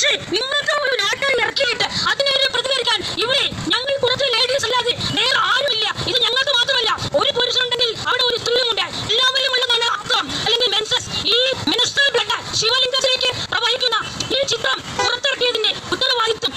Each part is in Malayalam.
പക്ഷേ ഇങ്ങനത്തെ ഒരു നാട്ടിൽ ഇറക്കിയിട്ട് അതിനെതിരെ പ്രതികരിക്കാൻ ഇവിടെ ഞങ്ങൾ കുറച്ച് ലേഡീസ് അല്ലാതെ വേറെ ആരുമില്ല ഇത് ഞങ്ങൾക്ക് മാത്രമല്ല ഒരു പുരുഷനുണ്ടെങ്കിൽ അവിടെ ഒരു സ്ത്രീയുമുണ്ട് എല്ലാവരും ഉള്ളതാണ് അർത്ഥം അല്ലെങ്കിൽ മെൻസസ് ഈ മിനിസ്റ്റർ ബ്ലഡ് ശിവലിംഗത്തിലേക്ക് പ്രവഹിക്കുന്ന ഈ ചിത്രം പുറത്തിറക്കിയതിന്റെ ഉത്തരവാദിത്വം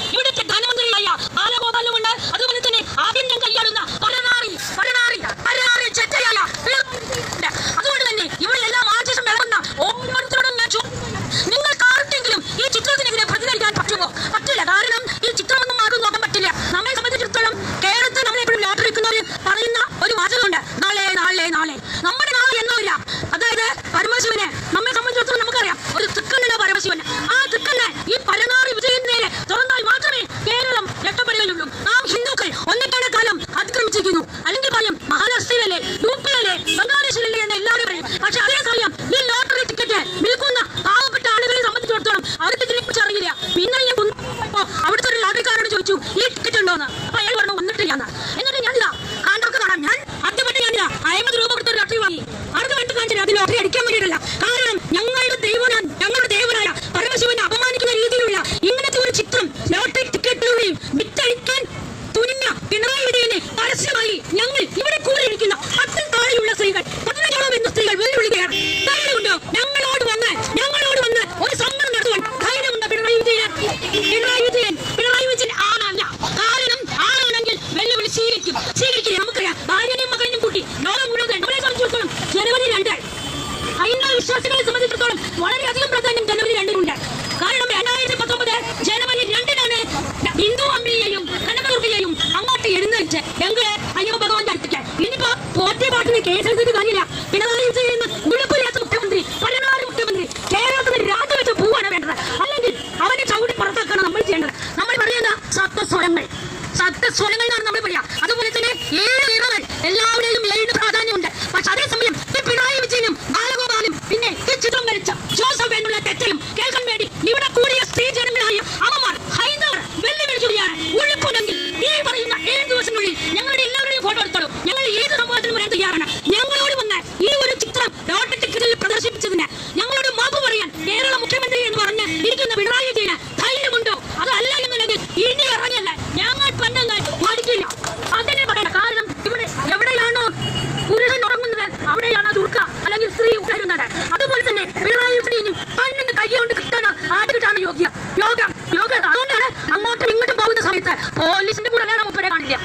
മഹാരാഷ്ട്രയിലല്ലേ യു പിയിലല്ലേ ബംഗ്ലാദേശിലല്ലേ എന്ന് എല്ലാവരും പറയും. പക്ഷെ അതേസമയം ഈ ലോട്ടറി ടിക്കറ്റ് വിൽക്കുന്ന പാവപ്പെട്ട ആളുകളെ സംബന്ധിച്ചിടത്തോളം അവർക്ക് ഇതിനെക്കുറിച്ച് അറിയില്ല. പിന്നെ ഞാൻ കുന്നപ്പോ അവിടുത്തെ ഒരു ലോട്ടറിക്കാരോട് ചോദിച്ചു ഈ ടിക്കറ്റ് ഉണ്ടോന്ന് അപ്പൊ അയാൾ പറഞ്ഞു വന്നിട്ടില്ലാന്ന്. എന്നിട്ട് ഞാനില്ല കാണ്ടർക്ക് കാണാം. ഞാൻ ആദ്യമായിട്ട് ഞാനില്ല അമ്പത് രൂപ കൊടുത്ത ഒരു ലോട്ടറി വാങ്ങി. അടുത്ത വേണ്ടി കാണിച്ചില്ല. അത് ലോട്ടറി അടിക്കാൻ വേണ്ടിയിട്ടല്ല കാരണം ഞങ്ങളുടെ ദൈവനാൻ ഞങ്ങളുടെ ദൈവനായ പരമശിവനെ അപമാനിക്കുന്ന രീതിയിലുള്ള ഇങ്ങനത്തെ ഒരു ചിത്രം ലോട്ടറി ടിക്കറ്റിലൂടെയും വിറ്റഴിക്കാൻ തുനിഞ്ഞ പിണറായി വിജയനെ പരസ്യമായി ഞങ്ങൾ ഇവിടെ കൂടിയിരിക്കുന്ന പത്തിൽ താഴെയുള്ള സ്ത്രീകൾ പതിനഞ്ചോളം എന്ന സ്ത്രീകൾ ധൈര്യമുണ്ടോ വന്ന് വന്ന് ഒരു ധൈര്യമുണ്ടോ കാരണം വെല്ലുവിളി നമ്മളെ കാരണം അങ്ങോട്ട് എഴുന്നേറ്റ് ഞങ്ങൾ അയ്യോ ഭഗവാൻ അടുത്തേക്ക്. ഇനിയിപ്പോ പോറ്റി പാട്ടിന് കേസെടുത്തിട്ട് കാര്യമില്ല. പിണറായി വിജയൻ എന്ന മുഖ്യമന്ത്രി പരനാട് മുഖ്യമന്ത്രി കേരളത്തിന് രാജിവെച്ച് പോവാണ് വേണ്ടത്. അല്ലെങ്കിൽ അവനെ ചവിട്ടി പുറത്താക്കാണ് നമ്മൾ ചെയ്യേണ്ടത്. നമ്മൾ പറയുന്ന സത്വസ്വരങ്ങൾ സത്യസ്വരങ്ങൾ എന്നാണ് നമ്മൾ പറയാ അതുപോലെ തന്നെ ഏഴ് നിറങ്ങൾ. എല്ലാവരുടെയും നിന്ന് പിണറായി ചെയ്യാൻ ധൈര്യമുണ്ടോ അതല്ല എന്നുണ്ടെങ്കിൽ ഇനി ഇറങ്ങല്ല. ഞങ്ങൾ പണ്ടൊന്നും പഠിക്കില്ല അതിനെ പറയണം കാരണം ഇവിടെ എവിടെയാണോ പുരുഷൻ ഉറങ്ങുന്നത് അവിടെയാണ് ദുർക്ക അല്ലെങ്കിൽ സ്ത്രീ ഉയരുന്നത്. അതുപോലെ തന്നെ പിണറായി വിജയനും പണ്ടെന്ന് കൈ കൊണ്ട് കിട്ടാനോ ആട് കിട്ടാനോ യോഗ്യ.